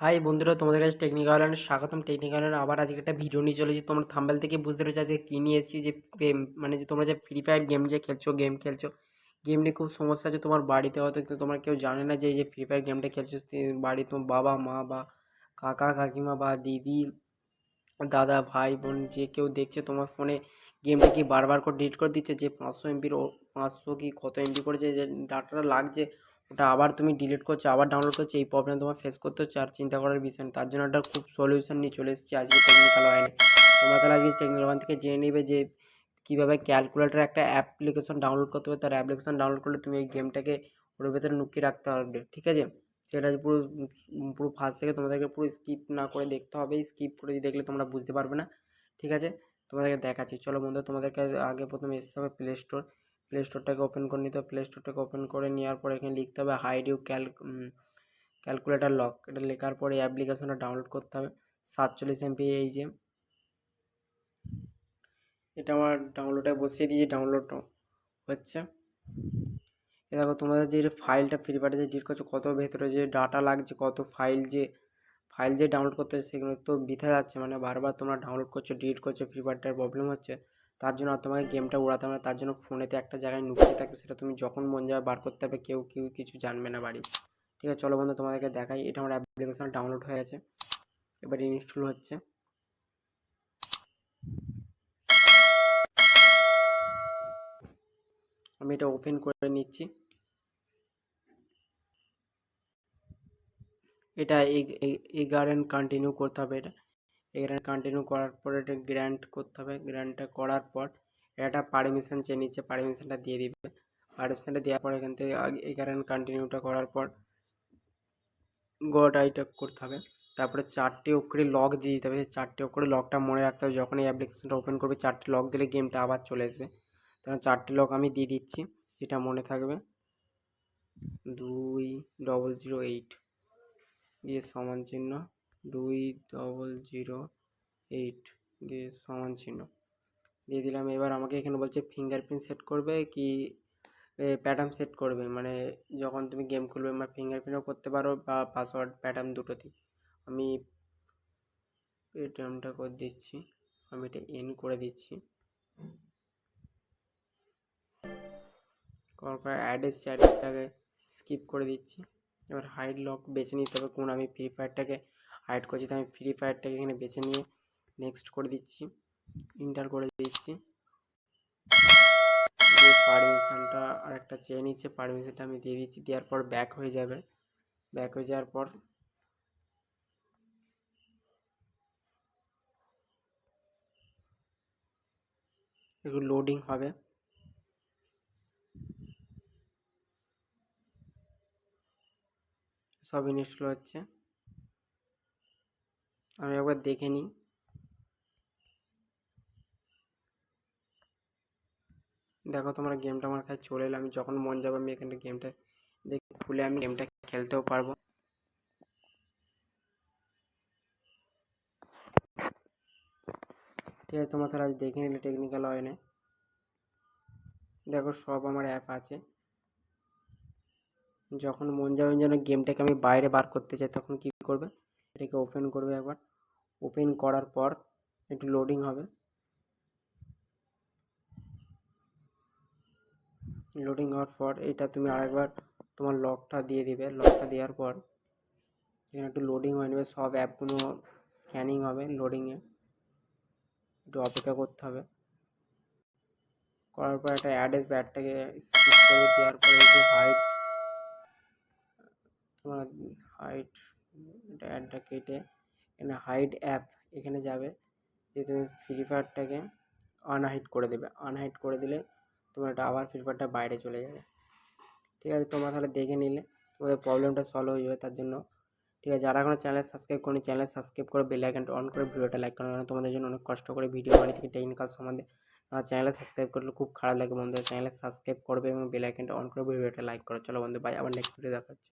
High বন্ধুরা, তোমাদের কাছে টেকনিক্যাল আইল্যান্ডে স্বাগতম। টেকনিক্যাল আইল্যান্ডে আবার আজকে একটা ভিডিও নিয়ে চলেছি। তোমরা থাম্বেল থেকে বুঝতে পেরেছ আজকে কী নিয়ে এসেছি যে মানে যে তোমরা যে ফ্রি ফায়ার গেম যে খেলছো গেম খেলছো গেম নিয়ে খুব সমস্যা আছে তোমার বাড়িতে হয়তো, কিন্তু তোমার কেউ জানে না যে এই যে ফ্রি ফায়ার গেমটা খেলছো বাড়ি তোমার বাবা, মা বা কাকা, কাকিমা বা দিদি, দাদা, ভাই, বোন, যে কেউ দেখছে তোমার ফোনে গেমটা কি বারবার করে ডিলিট করে দিচ্ছে, যে পাঁচশো এমবির পাঁচশো কি কত এমবি করেছে, যে ডাটাটা লাগছে ওটা আবার তুমি ডিলিট করছ, আবার ডাউনলোড করছ, এই প্রবলেম তোমার ফেস করতে হচ্ছে আর চিন্তা করার বিষয় তার জন্য একটা খুব সলিউশন নিয়ে চলে এসেছি আজকে টেকনিক্যাল ওয়াইনে তোমরা তাহলে আজকে টেকনিক্যাল ওয়ান থেকে জেনে নেবে যে কীভাবে ক্যালকুলেটার একটা অ্যাপ্লিকেশন ডাউনলোড করতে হবে। তার অ্যাপ্লিকেশন ডাউনলোড করলে তুমি এই গেমটাকে ওর ভেতরে লুকিয়ে রাখতে পারবে, ঠিক আছে? সেটা পুরো পুরো ফার্স্ট থেকে তোমাদেরকে পুরো স্কিপ না করে দেখতে হবে। স্কিপ করে দেখলে তোমরা বুঝতে পারবে না, ঠিক আছে? তোমাদেরকে দেখাচ্ছি। চলো বন্ধু, তোমাদেরকে আগে প্রথমে আসতে হবে প্লে স্টোর প্লে স্টোরটাকে ওপেন করে নিতে হবে। প্লে স্টোরটাকে ওপেন করে নেওয়ার পর এখানে লিখতে হবে hide you cal calculator lock এটা লেখার পরে অ্যাপ্লিকেশনটা ডাউনলোড করতে হবে। সাতচল্লিশ এমপি এই যে। এটা আমার ডাউনলোডে বসিয়ে দিয়েছি ডাউনলোড হচ্ছে। এ দেখো, তোমাদের যে ফাইলটা ফ্রি ফায়ারে যে ডিট করছ, কত ভেতরে যে ডাটা লাগছে, কত ফাইল যে ফাইল যে ডাউনলোড করতে সেগুলো তো বৃথা যাচ্ছে। মানে বারবার তোমরা ডাউনলোড করছ ডিলিট করছ ফ্রি ফায়ারটার প্রবলেম হচ্ছে। তার জন্য আর তোমাকে গেমটা উড়াতে হবে না, তার জন্য ফোনেতে একটা জায়গায় নুকিয়ে থাকবে, সেটা তুমি যখন মন যাবে বার করতে হবে, কেউ কেউ কিছু জানবে না বাড়ি। ঠিক আছে, চলো বন্ধু, তোমাদেরকে দেখাই, এটা আমার অ্যাপ্লিকেশন ডাউনলোড হয়ে গেছে। এবার ইনস্টল হচ্ছে। আমি এটা ওপেন করে নিচ্ছি। এটা এই গার্ডেন কন্টিনিউ করতে হবে এটা। এখানে কন্টিনিউ করার পর এটা গ্র্যান্ট করতে হবে। গ্র্যান্টটা করার পর এটা পারমিশন চেয়ে নিচ্ছে পারমিশনটা দিয়ে দিবে। পারমিশনটা দেওয়ার পর এখান থেকে এখানে কন্টিনিউটা করার পর গড আইটা করতে হবে। তারপরে চারটে অক্ষরে লক দিয়ে দিতে হবে। চারটে অক্ষরে লকটা মনে রাখতে হবে। যখন এই অ্যাপ্লিকেশনটা ওপেন করবে, চারটে লক দিলে গেমটা আবার চলে আসবে। তাহলে চারটে লক আমি দিয়ে দিচ্ছি। যেটা মনে থাকবে। দুই ডবল জিরো এইট দিয়ে সমান চিহ্ন দুই ডবল জিরো এইট দিয়ে সমান চিহ্ন। দিয়ে দিলাম, এবার আমাকে এখানে বলছে ফিঙ্গারপ্রিন্ট সেট করবে কি প্যাটার্ন সেট করবে। মানে যখন তুমি গেম খুলবে আমার ফিঙ্গারপ্রিন্টও করতে পারো বা পাসওয়ার্ড প্যাটার্ন দুটোতেই। আমি পেটিএমটা করে দিচ্ছি, আমি এটা এন করে দিচ্ছি। করার অ্যাডেস চ্যাটটাকে স্কিপ করে দিচ্ছি। এবার হাইড লক বেছে নিতে হবে কোন আমি ফ্রি ফায়ারটাকে হাইড করছি। তো আমি ফ্রি ফায়ারটাকে এখানে বেছে নিয়ে নেক্সট করে দিচ্ছি। ইন্টার করে দিচ্ছি। দিয়ে পারমিশনটা আর একটা চেয়ে নিচ্ছে। পারমিশনটা আমি দিয়ে দিচ্ছি। দেওয়ার পর ব্যাক হয়ে যাবে। ব্যাক হয়ে যাওয়ার পর একটু লোডিং হবে। সব ইনস্টল হচ্ছে। আমি একবার দেখে নিই। দেখো তোমার গেমটা আমার কাছে চলে এলো, আমি যখন মন যাবে আমি এখানটা গেমটা দেখে খুলে আমি গেমটা খেলতেও পারব। ঠিক আছে, তোমার তাহলে আজ দেখে নিলে টেকনিক্যাল ওয়েনে দেখো সব আমার অ্যাপ আছে। যখন মন যাবে যেন গেমটাকে আমি বাইরে বার করতে চাই, তখন কী করবে? এটাকে ওপেন করবে একবার। ওপেন করার পর একটু লোডিং হবে। লোডিং হওয়ার পর এটা তুমি আরেকবার তোমার লকটা দিয়ে দিবে। লকটা দেওয়ার পর এখানে একটু লোডিং হয়ে নেবে। সব অ্যাপগুলো স্ক্যানিং হবে লোডিংয়ে একটু অপেক্ষা করতে হবে। করার পর একটা অ্যাড ব্যাডটাকে স্কিপ করে দেওয়ার পরে যে হাইট তোমার হাইট এটা অ্যাডটা কেটে এখানে হাইড অ্যাপ এখানে যাবে যে তুমি ফ্রি ফায়ারটাকে আনহাইড করে দেবে। আনহাইড করে দিলে তোমার এটা আবার ফ্রি ফায়ারটা বাইরে চলে যাবে। ঠিক আছে, তোমরা তাহলে দেখে নিলে তোমাদের প্রবলেমটা সলভ হয়ে যাবে তার জন্য। ঠিক আছে, যারা এখনও চ্যানেল সাবস্ক্রাইব করেনি চ্যানেল সাবস্ক্রাইব করে বেল আইকনটা অন করে ভিডিওটা লাইক করো তোমাদের জন্য অনেক কষ্ট করে ভিডিও বানিয়ে থেকে টেকনিক্যাল সম্বন্ধে। আমার চ্যানেলে সাবস্ক্রাইব করলে খুব খারাপ লাগে বন্ধুরা। চ্যানেলে সাবস্ক্রাইব করবে এবং বেল আইকনটা অন করে ভিডিওটা লাইক করো। চলো বন্ধু ভাই আবার নেক্সট ভিডিও দেখা হচ্ছে।